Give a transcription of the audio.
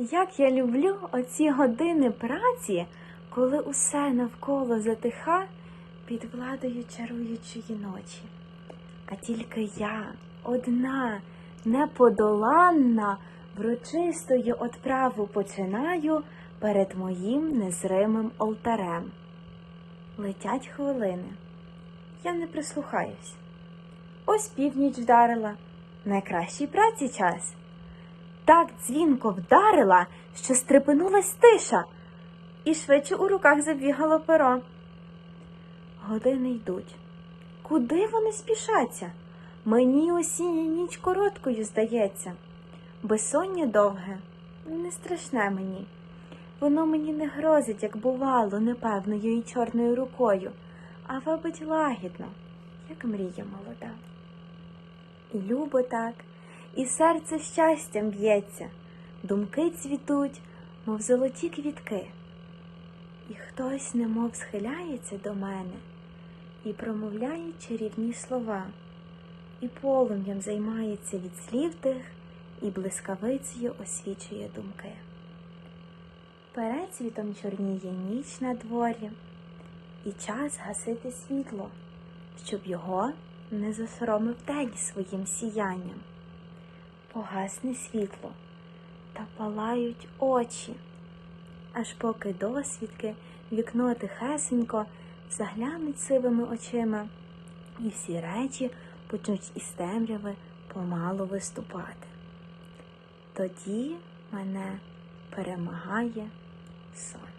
Як я люблю оці години праці, коли усе навколо затиха під владою чаруючої ночі. А тільки я, одна, неподоланна, врочистою отправу починаю перед моїм незримим алтарем. Летять хвилини. Я не прислухаюсь. Ось північ вдарила. Найкращій праці час. Так дзвінко вдарила, що стрепенулась тиша, і швидше у руках забігало перо. Години йдуть. Куди вони спішаться? Мені осіння ніч короткою здається. Безсоння довге, не страшне мені. Воно мені не грозить, як бувало, непевною і чорною рукою, а вабить лагідно, як мрія молода. І любо так, і серце щастям б'ється, думки цвітуть, мов золоті квітки. І хтось немов схиляється до мене і промовляє чарівні слова, і полум'ям займається від слів тих, і блискавицею освічує думки. Перецвітом чорніє ніч на дворі, і час гасити світло, щоб його не засоромив день своїм сіянням. Погасне світло та палають очі, аж поки досвідки вікно тихесенько заглянуть сивими очима, і всі речі почнуть із темряви помалу виступати. Тоді мене перемагає сон.